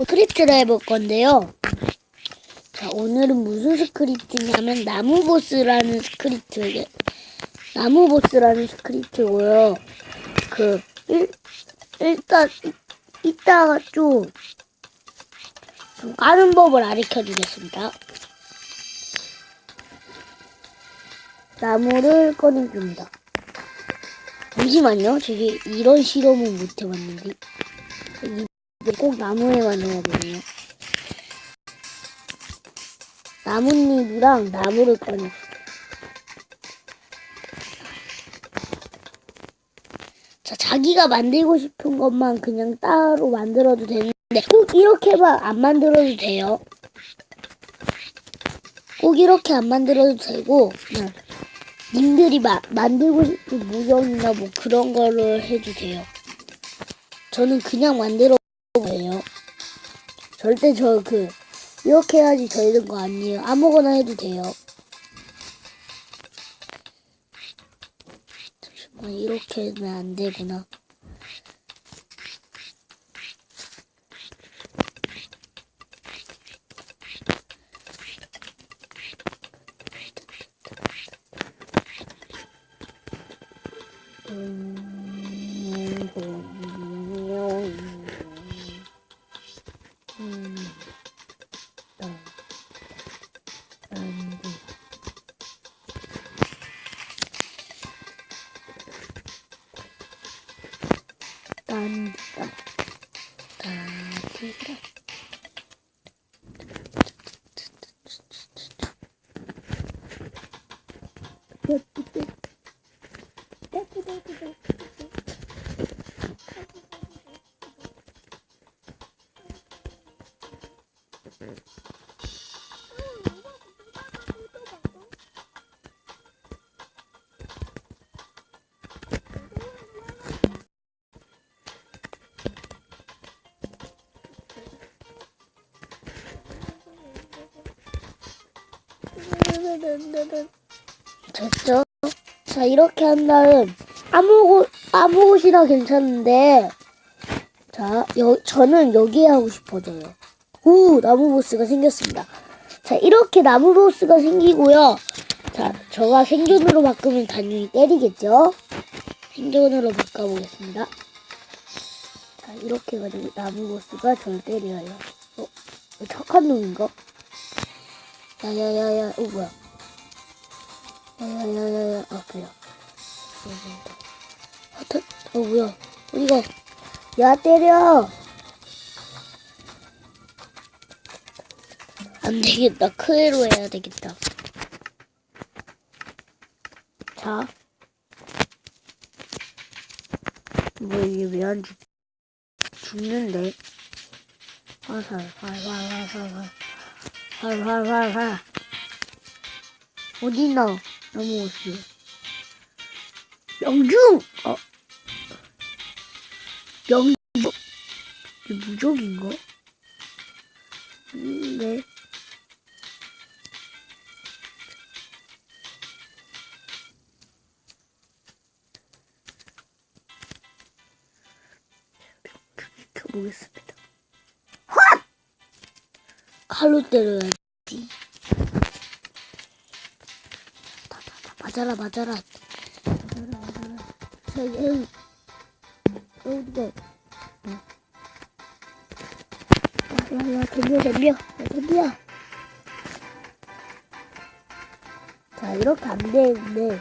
스크립트를 해볼 건데요. 자, 오늘은 무슨 스크립트냐면 나무 보스라는 스크립트, 나무 보스라는 스크립트고요. 그 일, 일단 이- 이따가 좀, 좀 까는 법을 가르쳐 주겠습니다. 나무를 꺼내줍니다. 잠시만요. 저기 이런 실험은 못 해봤는데. 이- 이게 꼭 나무에만 넣어야 되네요. 나뭇잎이랑 나무를 꺼내. 자, 자기가 만들고 싶은 것만 그냥 따로 만들어도 되는데, 꼭 이렇게만 안 만들어도 돼요. 꼭 이렇게 안 만들어도 되고, 그냥 님들이 마, 만들고 싶은 모형이나 뭐 그런 거를 해도 돼요. 저는 그냥 만들어 해요. 절대 저 그 이렇게 해야지 되는 거 아니에요. 아무거나 해도 돼요. 잠시만 이렇게 하면 안 되구나. 음, 딴다. 따지라. 됐죠? 자, 이렇게 한 다음, 아무 곳, 아무 곳이나 괜찮은데, 자, 여, 저는 여기에 하고 싶어져요. 오, 나무 보스가 생겼습니다. 자, 이렇게 나무 보스가 생기고요. 자, 저가 생존으로 바꾸면 당연히 때리겠죠? 생존으로 바꿔보겠습니다. 자, 이렇게 가지고 나무 보스가 저를 때려요. 어, 왜 착한 놈인가? 야야야야, 어, 뭐야. 야야야야야, 아, 뭐야. 하여튼, 어, 뭐야. 어디가. 야, 때려! 안 되겠다. 크레로 해야 되겠다. 자. 뭐, 이게 왜 안 죽, 죽는데? 활활, 활활, 활활, 활활. 어디나? 없어. 명중! 어. 명, 뭐, 이게 무적인가? 음, 네. 켜보겠습니다. 칼로 때려야지. 맞아라, 맞아라. 맞아라, 맞아라. 자, 여기? 어. 야, 야, 야, 덤벼, 덤벼. 야, 덤벼. 자, 이렇게 안 되는데.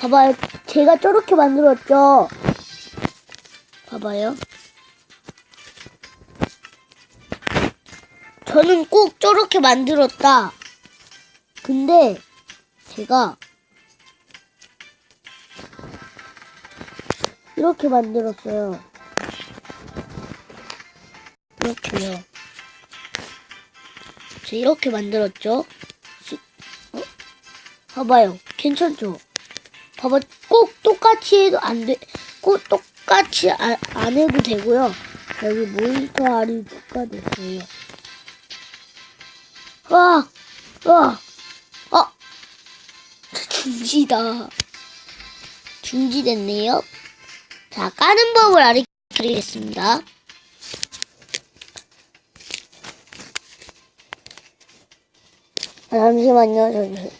봐봐요. 제가 저렇게 만들었죠? 봐봐요. 저는 꼭 저렇게 만들었다. 근데 제가 이렇게 만들었어요. 이렇게요. 저 이렇게 만들었죠? 시- 어? 봐봐요. 괜찮죠? 봐봐. 꼭 똑같이 해도 안 돼. 꼭 똑같이 아, 안 해도 되고요. 여기 몬스터 알이 추가됐어요. 와, 와, 어, 중지다. 중지됐네요. 자, 까는 법을 알려드리겠습니다. 아, 잠시만요, 잠시만.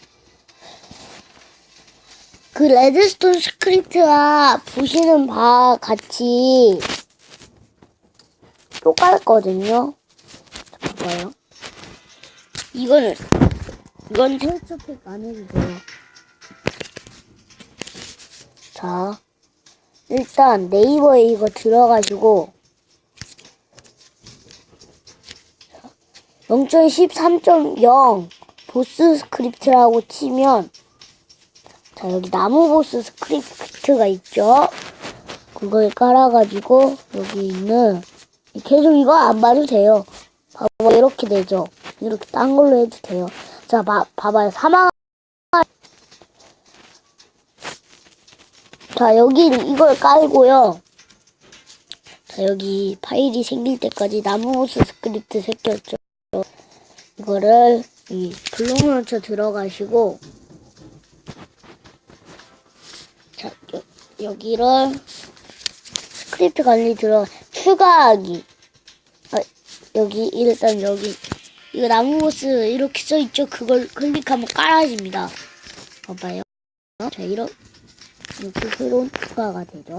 그 레드스톤 스크립트와 보시는 바 같이 똑같거든요. 봐요. 이거는 이건 텍스처팩 안 해도 돼요. 자, 일단 네이버에 이거 들어가지고 0.13.0 보스 스크립트라고 치면 자 여기 나무 보스 스크립트가 있죠. 그걸 깔아가지고 여기 있는 계속 이거 안 봐도 돼요. 봐봐 이렇게 되죠. 이렇게 딴 걸로 해도 돼요. 자 봐, 봐봐요 사망 자 여기 이걸 깔고요. 자 여기 파일이 생길 때까지 나무 보스 스크립트 새겼죠. 이거를 이 블록 런처 들어가시고 자 여, 여기를 스크립트 관리 들어 추가하기 아, 여기 일단 여기 이거 나무 보스 이렇게 써 있죠 그걸 클릭하면 깔아집니다 봐봐요 자 이런 이렇게 새로운 추가가 되죠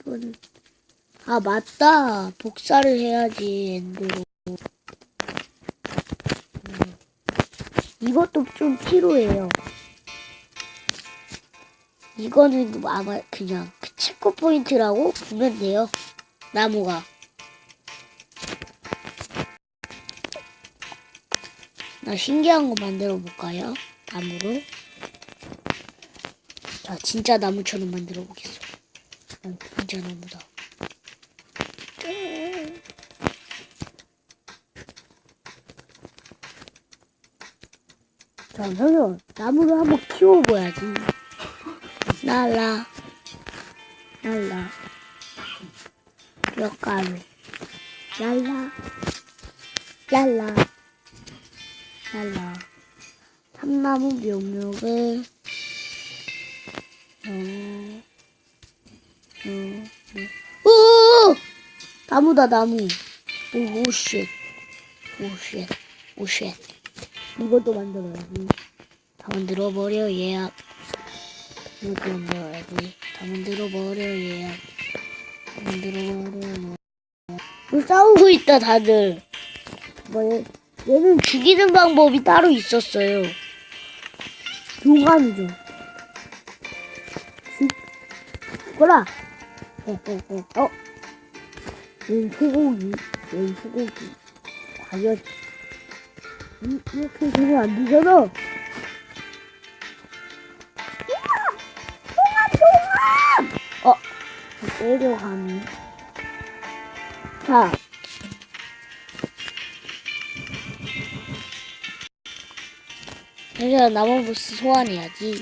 이거는 아 맞다 복사를 해야지 엔드로 이것도 좀 필요해요. 이거는 아마 그냥 그 체크 포인트라고 보면 돼요. 나무가. 나 신기한 거 만들어 볼까요? 나무로. 자, 진짜 나무처럼 만들어 보겠어. 난 진짜 나무다. 자, 그러면 나무를 한번 키워봐야지. 날라, 날라, 몇 가루, 랄라, 랄라, 랄라. 참나무 묘목을, 어, 어, 어. 오! 나무다, 나무. 오, 오, 쉣. 오, 쉣. 오, 쉣. 이것도 만들어야지. 다 만들어버려, 얘야. 이것도 만들어야지. 다 만들어버려, 얘야. 다 만들어버려, 뭐. 싸우고 있다, 다들. 뭐, 얘, 얘는 죽이는 방법이 따로 있었어요. 용감이죠. 거라! 어, 어, 어, 어. 얘는 소고기. 얘는 소고기. 과연 이- 이렇게 되면 안 되잖아. 어, 내려가니. 자. 그래서 나무 보스 소환해야지.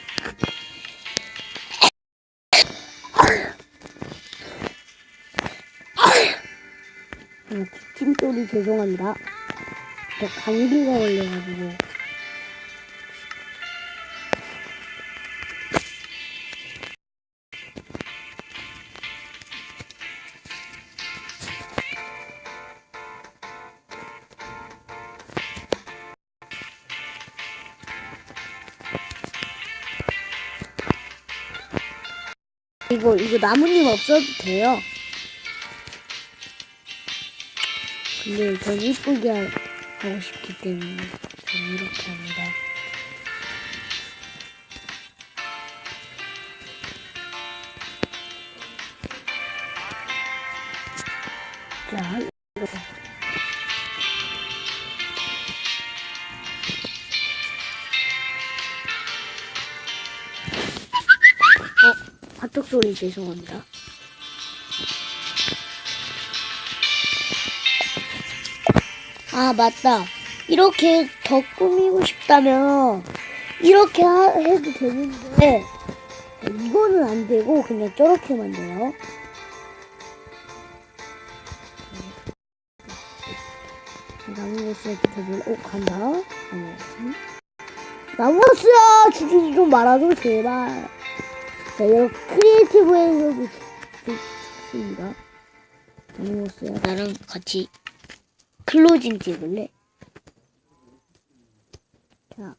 음, 기침 소리 죄송합니다. 저 감기가 걸려가지고. 이거 이거 나뭇잎 없어도 돼요. 근데 전 이쁘게 하- 하고 싶기 때문에 전 이렇게 합니다. 자, 소리 죄송합니다. 아, 맞다. 이렇게 더 꾸미고 싶다면, 이렇게 하- 해도 되는데, 이거는 안 되고, 그냥 저렇게만 돼요. 나무보스에 붙여줄, 오, 간다. 나무보스야! 죽이지 좀 말아줘, 제발. 있어요. 크리에이티브에서 좋습니다. 잘먹었어요 나랑 같이 클로징 찍을래? 자.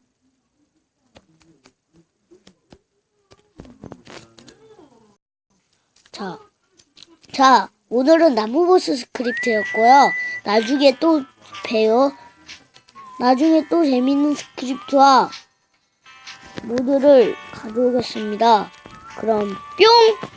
자. 자, 오늘은 나무보스 스크립트였고요. 나중에 또 봬요. 나중에 또 재밌는 스크립트와 모드를 가져오겠습니다. 그럼 뿅!